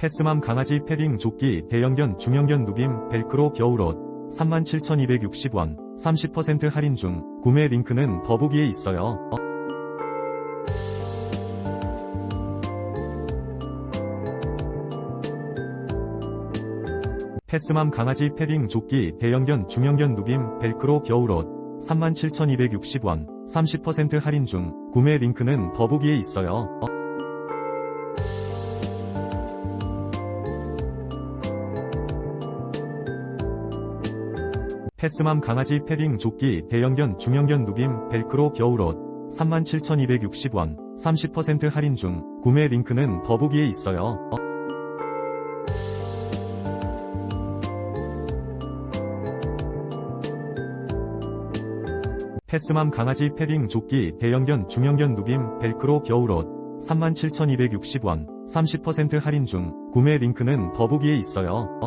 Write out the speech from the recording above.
패스맘 강아지 패딩 조끼 대형견 중형견 누빔 벨크로 겨울옷. 37,260원. 30% 할인 중. 구매 링크는 더보기에 있어요. 패스맘 강아지 패딩 조끼 대형견 중형견 누빔 벨크로 겨울옷. 37,260원. 30% 할인 중. 구매 링크는 더보기에 있어요. 패스맘 강아지 패딩 조끼 대형견 중형견 누빔 벨크로 겨울옷. 37,260원. 30% 할인 중. 구매 링크는 더보기에 있어요. 패스맘 강아지 패딩 조끼 대형견 중형견 누빔 벨크로 겨울옷. 37,260원. 30% 할인 중. 구매 링크는 더보기에 있어요.